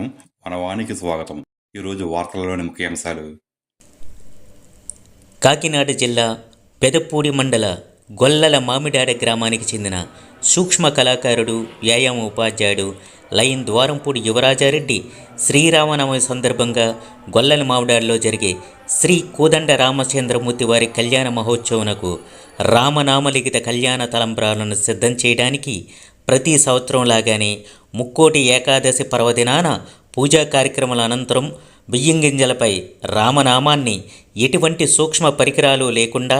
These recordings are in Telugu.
నమస్కారం. మనవానికి స్వాగతం. ఈరోజు వార్తలలోని ముఖ్యాంశాలు. కాకినాడ జిల్లా పెదపూడి మండల గొల్లల మామిడాడ గ్రామానికి చెందిన సూక్ష్మ కళాకారుడు వ్యాయామ ఉపాధ్యాయుడు లయన్ ద్వారంపూడి యువరాజారెడ్డి శ్రీరామనవమి సందర్భంగా గొల్లల మామిడాడలో జరిగే శ్రీ కోదండ రామచంద్రమూర్తి వారి కళ్యాణ మహోత్సవమునకు రామనామలిఖిత కళ్యాణ తలంబ్రాలను సిద్ధం చేయడానికి ప్రతి సంవత్సరం లాగానే ముక్కోటి ఏకాదశి పర్వదినాన పూజా కార్యక్రమాల అనంతరం బియ్యం గింజలపై రామనామాన్ని ఎటువంటి సూక్ష్మ పరికరాలు లేకుండా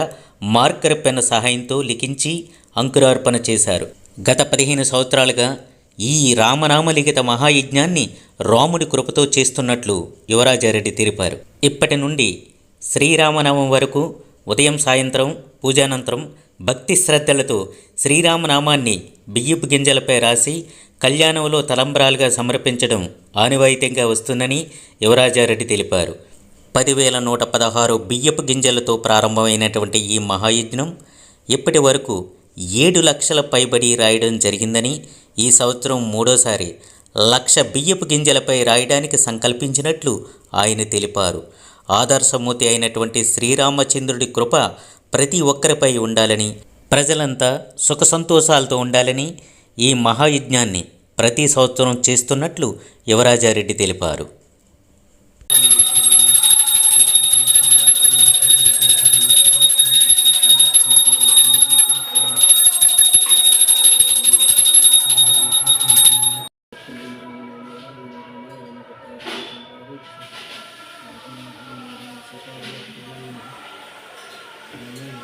మార్కర్ పెన్ సహాయంతో లిఖించి అంకురార్పణ చేశారు. గత పదిహేను సంవత్సరాలుగా ఈ రామనామలిఖిత మహాయజ్ఞాన్ని రాముడి కృపతో చేస్తున్నట్లు యువరాజారెడ్డి తెలిపారు. ఇప్పటి నుండి శ్రీరామనామం వరకు ఉదయం సాయంత్రం పూజానంతరం భక్తి శ్రద్ధలతో శ్రీరామనామాన్ని బియ్యపు గింజలపై రాసి కళ్యాణంలో తలంబ్రాలుగా సమర్పించడం ఆనివాయితీగా వస్తుందని యువరాజారెడ్డి తెలిపారు. పదివేల నూట పదహారు బియ్యపు గింజలతో ప్రారంభమైనటువంటి ఈ మహాయజ్ఞం ఇప్పటి వరకు ఏడు లక్షల పైబడి రాయడం జరిగిందని ఈ సంవత్సరం మూడోసారి లక్ష బియ్యపు గింజలపై రాయడానికి సంకల్పించినట్లు ఆయన తెలిపారు. ఆదర్శమూర్తి అయినటువంటి శ్రీరామచంద్రుడి కృప ప్రతి ఒక్కరిపై ఉండాలని ప్రజలంతా సుఖ సంతోషాలతో ఉండాలని ఈ మహాయజ్ఞాన్ని ప్రతి సంవత్సరం చేస్తున్నట్లు యువరాజారెడ్డి తెలిపారు Thank you. Amen.